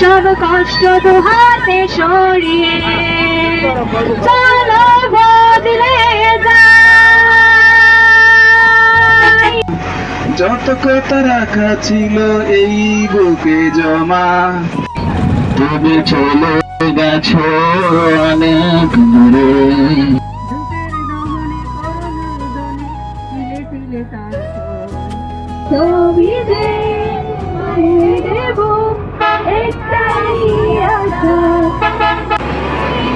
সব কষ্ট দু হাতে সরিয়ে চলো বদলে যত কথা রাখা ছিল এই বুকে জমা তুমি চলে গেছো অনেক দূরে। ছবি দেব একটাই আশা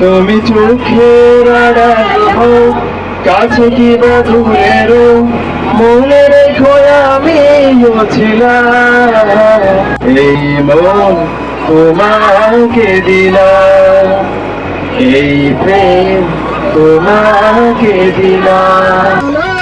তুমি চোখের কাছে কি বা দূরেরও? মনে রেখো আমি ছিলাম এই মন তোমাকে দিলাম। এই প্রেম তোমাকে দিলাম।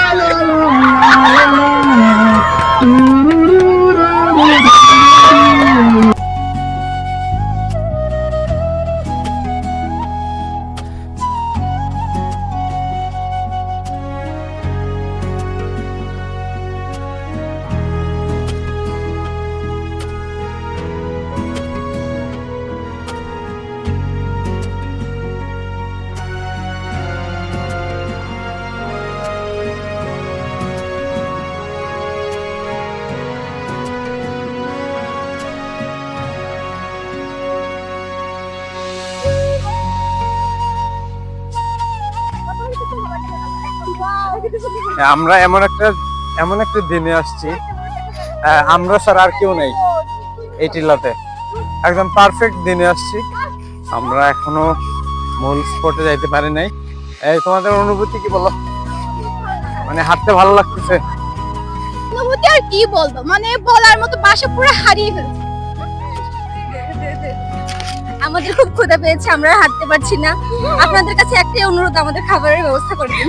আমরা এমন একটা এমন একটা দিনে আসছি। আমরা স্যার আর কেউ নেই এই টিলাতে। একদম পারফেক্ট দিনে আসছি। আমরা এখনও মূল স্পটে যাইতে পারি নাই। এই, তোমাদের অনুভূতি কি বলো? মানে হাঁটতে ভালো লাগতেছে? অনুভূতি আর কি বলব? মানে বলার মতো বাসা পুরো হারিয়ে ফেলছি। আমাদের খুব ক্ষুধা পেয়েছে, আমরা হাঁটতে পারছি না। আপনাদের কাছে একটাই অনুরোধ, আমাদের খাবারের ব্যবস্থা করে দিন।